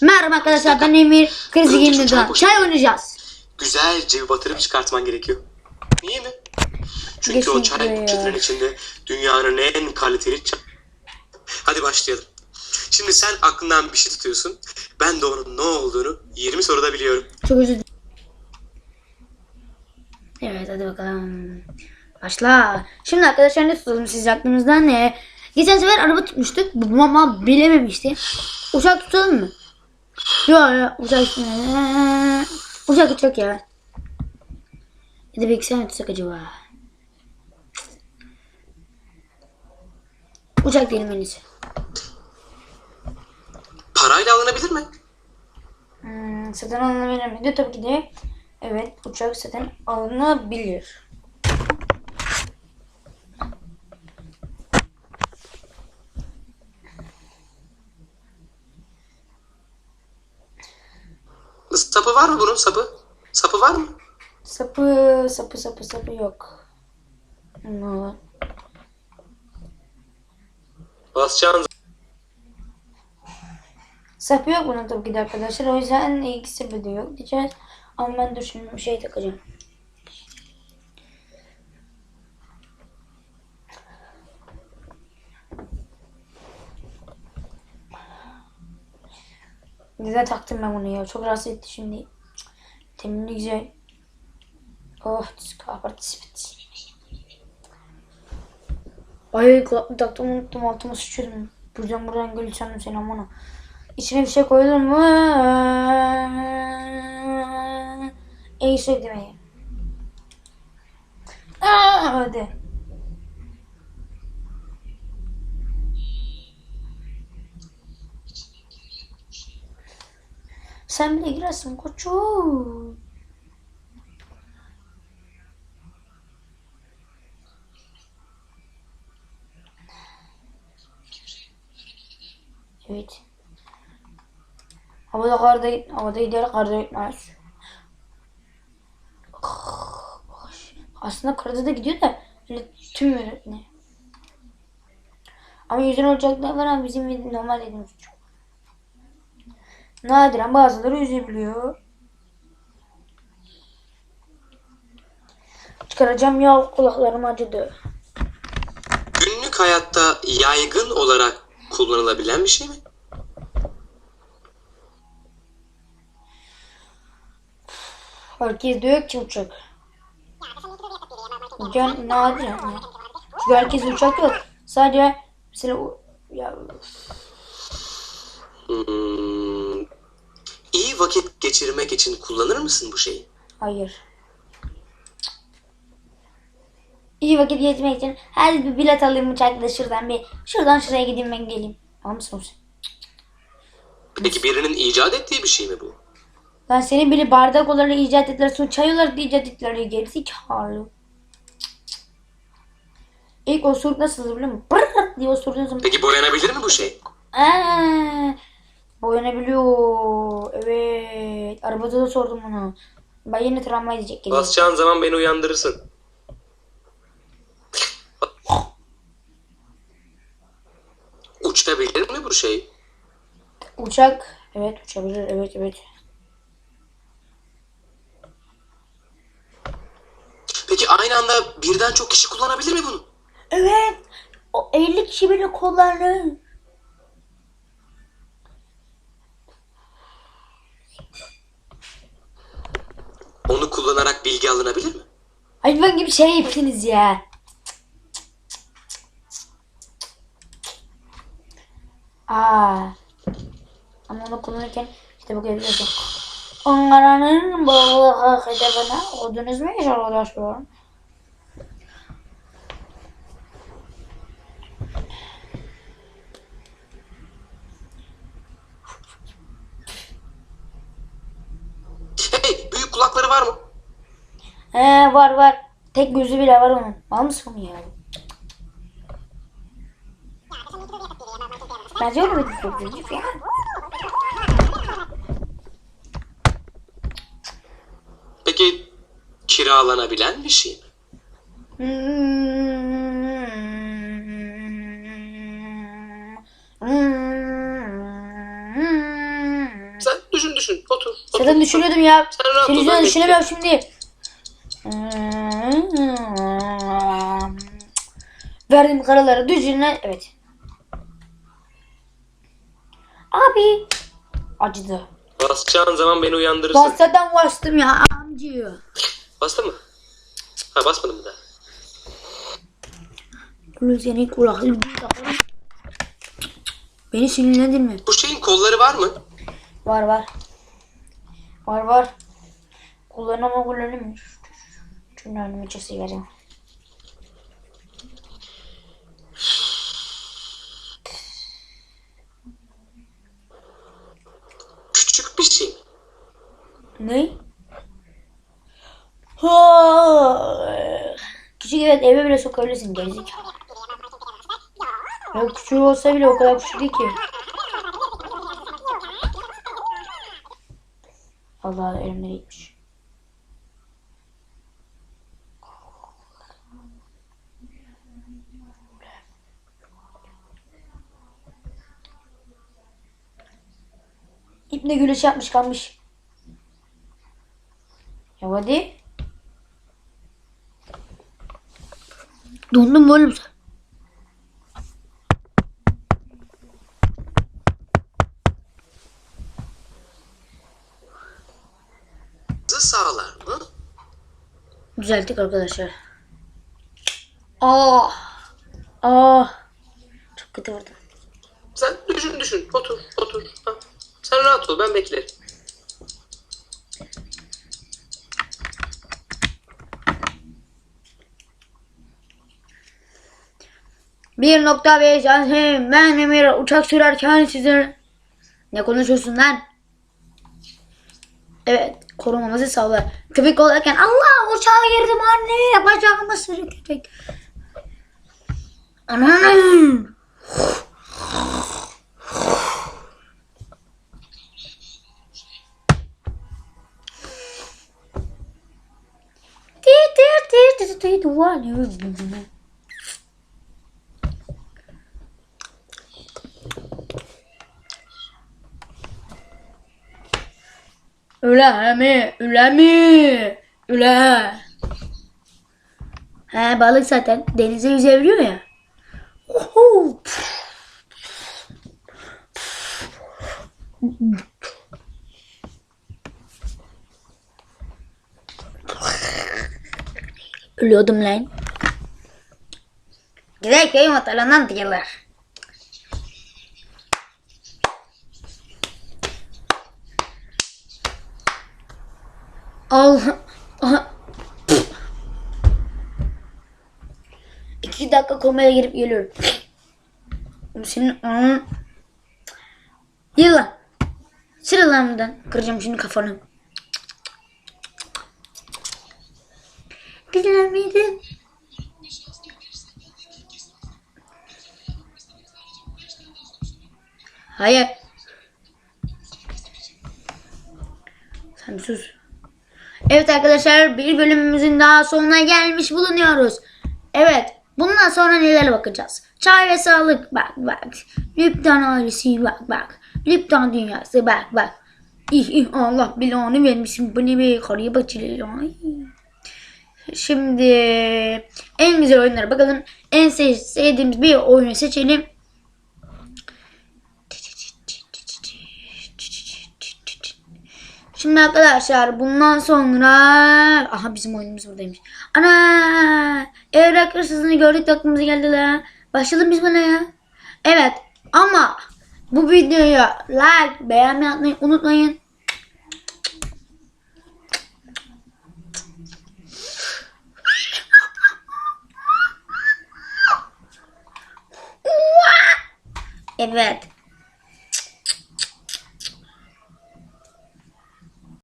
Merhaba arkadaşlar ben Emir. Krizi çay daha çay oynayacağız. Güzelce bir batırıp çıkartman gerekiyor. Niye mi? Çünkü o Kesinlikle çay ya. poşetinin içinde dünyanın en kaliteli çay. Hadi başlayalım. Şimdi sen aklından bir şey tutuyorsun. Ben de onun ne olduğunu 20 soruda biliyorum. Çok özür dilerim. Evet hadi bakalım. Başla. Şimdi arkadaşlar ne tutalım siz aklınızda ne? Geçen sefer araba tutmuştuk. Bu ama bilememişti. Uçak tutalım mı? Yok yok uçak Uçak uçak ya. Ya da bilgisayar mı tutsak acaba? Uçak diyelim en iyisi. Parayla alınabilir mi? Hmm, satın alınabilir mi? De tabii ki de evet uçak satın alınabilir. Sapı var mı bunun sapı? Sapı var mı? Sapı sapı sapı sapı yok. No. Basacağın Sapı yok bunun tabii ki de arkadaşlar. O yüzden ikisi de yok diyeceğiz. Ama ben dur şimdi bir şey takacağım. Neden taktım ben bunu ya? Çok rahatsız etti şimdi. Teminli güzel. Oh, participate. Ay kulaklık taktım unuttum altıma sıçıyordum. Buradan buradan gül sandım seni amına. İçine bir şey koydun mu? Şey demeyi. Aa, hadi. Sen bile girersin koçum. Evet. Havada karda havada gider karda gitmez. Aslında karada da gidiyor da öyle tüm yönetme. Ama yüzün olacaklar var ama bizim normal dediğimiz çok. Nadiren bazıları yüzebiliyor. Çıkaracağım ya kulaklarım acıdı. günlük hayatta yaygın olarak kullanılabilen bir şey mi? Herkes diyor ki uçak. Can nadir yani. Çünkü herkes uçak yok. Sadece mesela ya Hmm, vakit geçirmek için kullanır mısın bu şeyi? hayır. İyi vakit geçirmek için hadi bir bilet alayım uçakla şuradan bir şuradan şuraya gideyim ben geleyim. Almışsın mısın? Peki birinin icat ettiği bir şey mi bu? Lan senin biri bardak olarak icat ettiler, su çay olarak da icat ettiler. Gerizekalı. İlk osuruk nasıl biliyor musun? Brrr diye osurduğun zaman. Peki boyanabilir mi bu şey? Aa, boyanabiliyor. Evet. Arabada da sordum bunu. Ben yine travma edecek geliyor. Basacağın zaman beni uyandırırsın. Uçabilir mi bu şey? Uçak. Evet uçabilir. Evet evet. Peki aynı anda birden çok kişi kullanabilir mi bunu? Evet. O 50 kişi bile kullanır. Onu kullanarak bilgi alınabilir mi? Hayvan gibi şey yaptınız ya. Aa. Ama onu kullanırken işte bu görüyorsun. Onların balığı hedefine odunuz mu yaşar arkadaşlar? Var mı? He var var. Tek gözü bile var onun. Al mısın ya? Bence öyle bir çok ya. Peki kiralanabilen bir şey mi? Hmm. düşün düşün. Otur. otur. Zaten düşünüyordum ya. Sen rahat ol, Televizyonu ben düşünemiyorum şimdi. Verdiğim kararları düşünün. Evet. Abi. Acıdı. Basacağın zaman beni uyandırırsın. Bastadan bastım ya amcıyor. Bastın mı? Ha basmadın mı daha? Ulan senin kulaklığı. Beni sinirlendirme. Bu şeyin kolları var mı? Var var. Var var. Kullan ama kullanamıyor. Şunu önüme çesi vereyim. Küçük bir şey. Ne? Ha. Küçük evet eve bile sokabilirsin gerizekalı. Ya küçük olsa bile o kadar küçük değil ki. Allah elimde gitmiş. İpne güleş yapmış kalmış. Ya hadi. Dondun mu oğlum sen? Sağlar mı? Düzelttik arkadaşlar. Ah. Ah. Çok kötü vurdum. Sen düşün düşün. Otur otur. Ha. Sen rahat ol ben beklerim. Bir nokta beş Azim. Ben Emir uçak sürerken sizin... Ne konuşuyorsun lan? Evet. Korumamızı sağlar. Köpek olarken Allah uçağa girdim anne. Yapacağımı sürükleyecek. Ananı. Tir tir Öyle mi? Öyle mi? Öyle. He balık zaten denize yüzebiliyor ya. Oho. Ölüyordum lan. Güzel köy motorundan diyorlar. Al. Aha. İki dakika komaya girip geliyorum. Senin anın. Lan buradan. Kıracağım şimdi kafanı. Güzel miydi? Hayır. Sen sus. Evet arkadaşlar bir bölümümüzün daha sonuna gelmiş bulunuyoruz. Evet bundan sonra neler bakacağız? Çay ve sağlık bak bak. Lüptan ailesi bak bak. Lüptan dünyası bak bak. İh ih Allah belanı vermişim. Bu ne be karıya bakçılığı. Şimdi en güzel oyunlara bakalım. En sev- sevdiğimiz bir oyunu seçelim. Şimdi arkadaşlar bundan sonra aha bizim oyunumuz buradaymış. Ana evrak hırsızını gördük de aklımıza geldi la. Başlayalım biz buna ya. Evet ama bu videoya like beğenmeyi atmayı unutmayın. Evet.